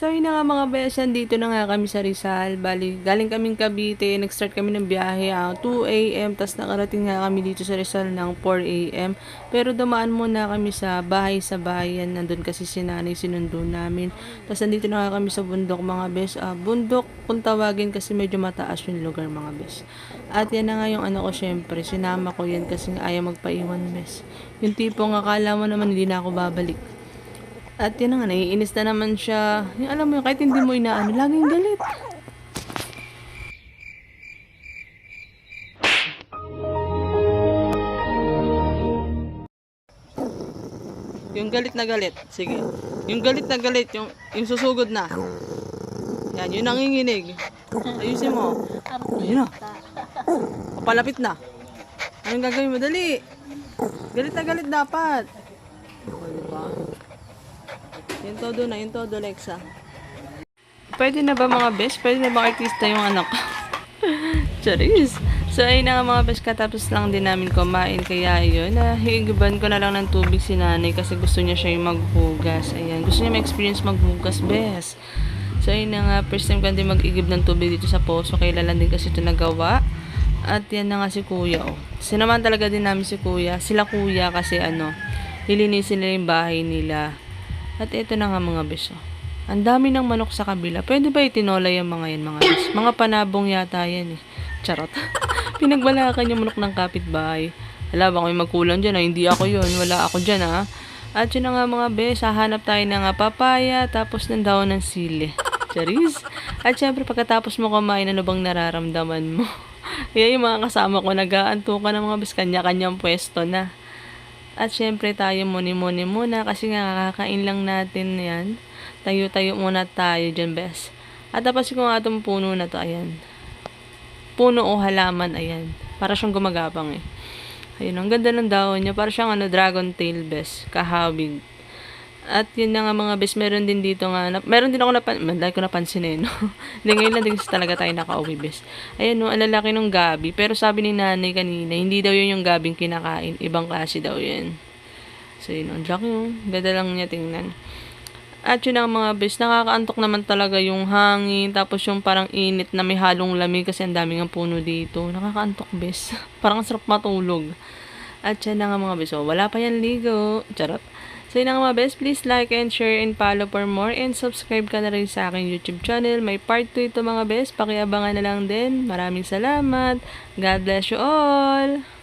So, yun na nga mga besan, dito na nga kami sa Rizal. Bali, galing kaming Cavite, nag-start kami ng biyahe ah, 2 a.m. Tapos nakarating nga kami dito sa Rizal ng 4 a.m. Pero dumaan muna kami sa bahay sa bayan. Nandun kasi si nanay sinundo namin. Tapos nandito na nga kami sa bundok mga bes. Ah, bundok kung tawagin kasi medyo mataas yung lugar mga bes. At yan na nga yung ano ko syempre. Sinama ko yan kasi ayaw magpaiwan bes. Yung tipong akala mo naman hindi na ako babalik. At yun na nga, naiinis na naman siya. Yung alam mo yun, kahit hindi mo inaano, laging galit. Yung galit na galit. Sige. Yung galit na galit, yung, yung susugod na. Yan, yung nanginginig. Ayusin mo. Ayun na. Papalapit na. Anong gagawin mo? Dali. Galit na galit dapat. O, diba? Yung todo na, yung todo, Lexa. Pwede na ba mga best? Pwede na ba artista yung anak ko? Charis. So, ayun na nga mga best, katapos lang din namin kumain. Kaya yun, nahigiban ko na lang ng tubig si nanay kasi gusto niya siya yung maghugas. Ayan, gusto niya ma-experience maghugas, best. So, ayun na nga, first time ko din mag-igib ng tubig dito sa poso. Kailan din kasi ito nagawa. At yan na nga si kuya, oh. Sinaman talaga din namin si kuya. Sila kuya kasi ano, lilinisin nila yung bahay nila. At ito na nga mga beso. Ang dami ng manok sa kabila. Pwede ba itinola yung mga yan mga bes? Mga panabong yata yan eh. Charot. Pinagbalakan yung manok ng kapitbahay. Wala ba kung magkulang dyan ah? Hindi ako yun. Wala ako dyan ah. At yun na nga mga bes, hahanap tayo ng nga papaya tapos ng daon ng sili. Charis. At syempre pagkatapos mo kumain, ano bang nararamdaman mo? Kaya yung mga kasama ko, nag-aantukan ng mga bes, kanya-kanyang pwesto na. At syempre tayo muni-muni muna kasi nga kakakain lang natin yan. Tayo-tayo muna tayo dyan, bes. At tapos ko nga itong puno na to, ayan. Puno o halaman, ayan. Para siyang gumagapang eh. Ayun, ang ganda ng dahon niya. Para siyang ano, dragon tail, bes. Kahawig. At yun na nga mga bes, meron din dito nga, na, meron din ako napan, dahil ko napansin eh, no? Hindi, ngayon lang din talaga tayo nakauwi, bes. Ayan, no, ang lalaki ng gabi. Pero sabi ni nanay kanina, hindi daw yun yung gabing kinakain. Ibang klase daw yun. So, yun, ang laki oh. Ganda lang niya tingnan. At yun ang mga bes, nakakaantok naman talaga yung hangin, tapos yung parang init na may halong lamig kasi ang daming ang puno dito. Nakakaantok bes. parang ang sarap matulog. At yan na nga mga bes, oh, wala pa yan ligo. Charot. So yun nga mga bes, please like and share and follow for more and subscribe ka na rin sa aking YouTube channel. May part 2 ito mga bes, pakiabangan na lang din. Maraming salamat. God bless you all!